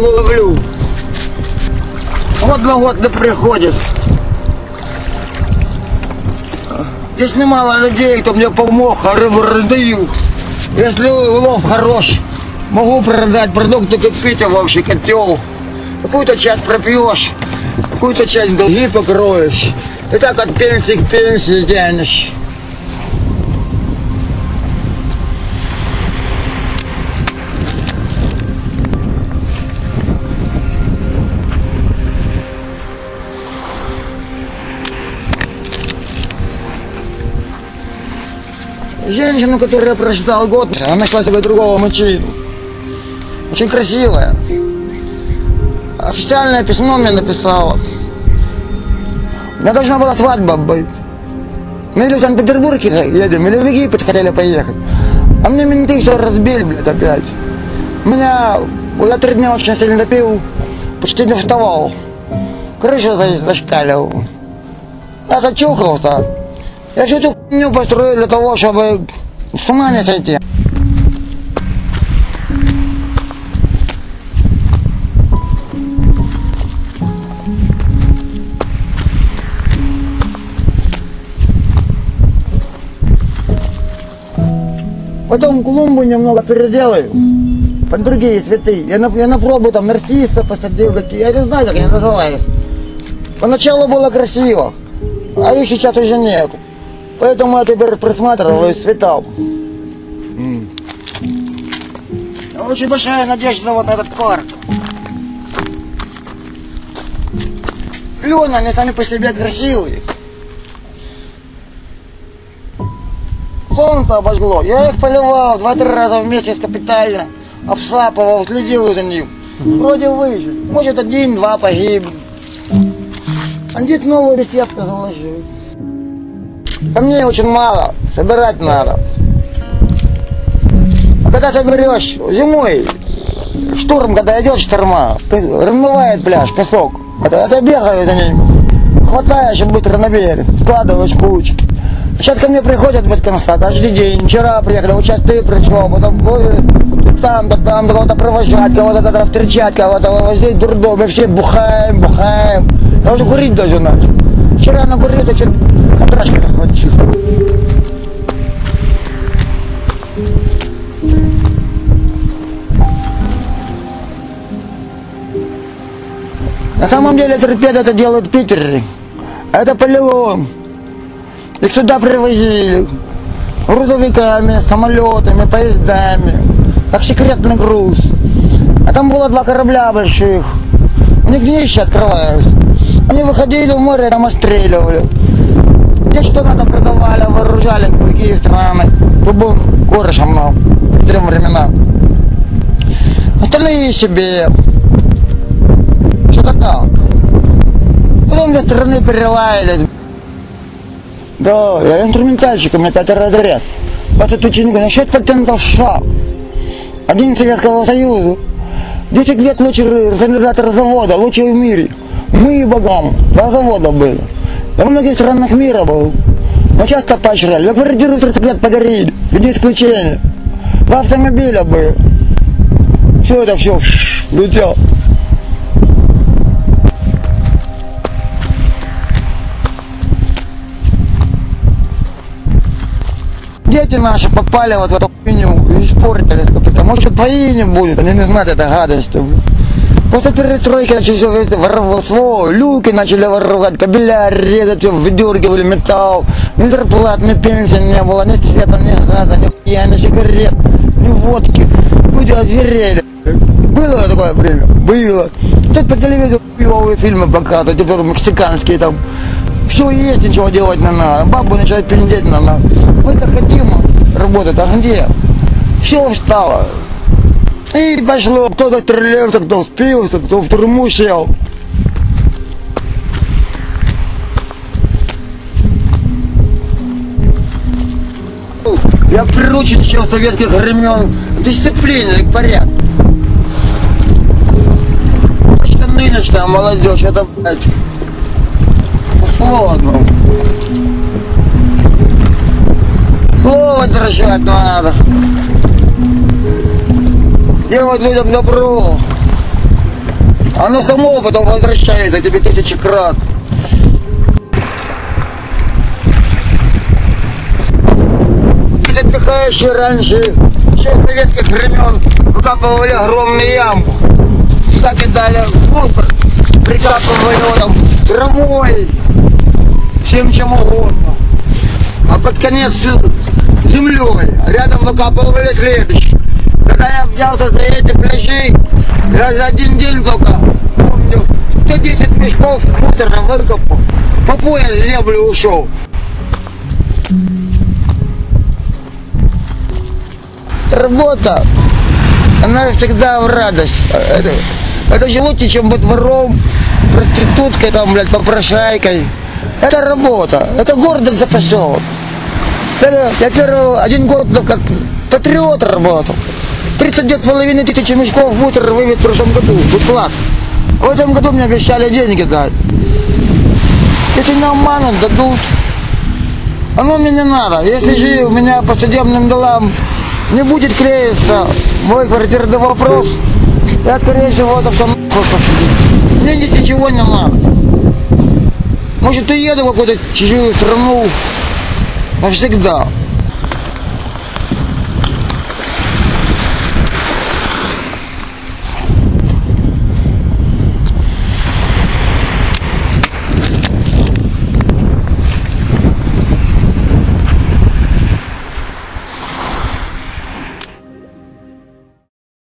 рыбу ловлю. Год на год не приходит. Здесь немало людей, кто мне помог, а рыбу раздаю. Если улов хорош, могу продать продукты кипите в общий котел. Какую-то часть пропьешь, какую-то часть долги покроешь. И так от пенсии к пенсии тянешь. Женщина, которая прождала год, она нашла себе другого мужчину. Очень красивая. Официальное письмо мне написала. У меня должна была свадьба быть. Мы или в Санкт-Петербург едем, или в Египет хотели поехать. А мне менты все разбили, блядь, опять. Меня, я три дня очень сильно пил, почти не вставал. Крыша за- зашкаливала. Я зачухался. Я всю эту хуйню построил для того, чтобы с ума не сойти. Потом клумбу немного переделаю под другие цветы. Я на, я на пробу там нарцисса посадил, какие, я не знаю, как они называются. Поначалу было красиво, а их сейчас уже нет. Поэтому я теперь присматриваю цветам. Очень большая надежда вот на этот парк. Клены, они сами по себе красивые. Солнце обожгло. Я их поливал два-три раза в месяц капитально. Обсапывал, следил за ним. Вроде выжил. Может один-два погиб. А здесь новую беседку заложил. Камней очень мало. Собирать надо. А когда соберешь зимой, штурм, когда идет шторма, размывает пляж, песок. Это, это бегаю за ним. Хватаешь и быстро наберешь, складываешь кучки. Сейчас ко мне приходят без конца, каждый день. Вчера приехали, вот сейчас ты пришел, потом ой, там, да там, да кого-то провожать, кого-то тогда встречать, кого-то возить в дурдом, и все бухаем, бухаем. Я уже курить даже начал. Вчера накурил, то чуть контрашки не хватил. На самом деле торпеды это делают. А это полигон. Их сюда привозили грузовиками, самолетами, поездами, как секретный груз. А там было два корабля больших. У них днища открываются. Они выходили в море, там отстреливали. Где что надо продавали, вооружали другие страны. Тут был корышем нам в тем времена. Остальные себе. Что-то так. Потом две страны перелаялись. Да, я инструментальщик, у меня пятый разряд. 20 учеников, насчет патентов США. Один Советского Союза. 10 лет лучший организатор завода, лучший в мире. Мы и богам. Два завода было. Я в многих странах мира был. Но часто поощряли. Я квартиру 30 лет подарили. Без исключения. Два автомобиля было. Все это все летело. Дети наши попали вот в эту хуйню и испортились, потому что твои не будет, они не знают этой гадости. После перестройки начали все везде воровство, люки начали воровать, кабеля резать, все выдергивали металл, ни зарплат, ни пенсии не было, ни света, ни газа, ни хуя, ни сигарет, ни водки. Люди озверели. Было такое время? Было. Тут по телевизору хуевые фильмы показывают, теперь мексиканские там. Все есть, ничего делать не надо. Бабу начать пиндеть не надо. Мы-то хотим работать, а где? Все встало. И пошло, кто-то стреляется, кто спился, кто в тюрьму сел. Я приручен еще с советских времен к дисциплине, и к порядку. Что нынешняя молодежь, это, блядь, условно. Слово держать надо. Делать людям добро. Оно само потом возвращается тебе тысячи крат. Ведь Отдыхающие раньше, еще с советских времен, выкапывали огромные яму. Туда кидали мусор, прикапывали там травой, всем чем угодно. А под конец землей. Рядом выкапывали следующий. Когда я взялся за эти пляжи, я за один день только, помню, 110 мешков мусора выкопал. По пояс землю ушел. Работа, она всегда в радость. Это, это же лучше, чем быть вором, проституткой, там, блядь, попрошайкой. Это работа, это гордость за поселок. Это, я первый один год ну, как патриот работал. 32 с половиной тысячи мешков мусора вывез в прошлом году, бесплатно. В этом году мне обещали деньги дать. Если не обманут, дадут. Оно мне не надо. Если же у меня по судебным делам не будет клеиться мой квартирный вопрос, я, скорее всего, это все нахуй посидит. Мне здесь ничего не надо. Может, уеду в какую-то чужую страну навсегда.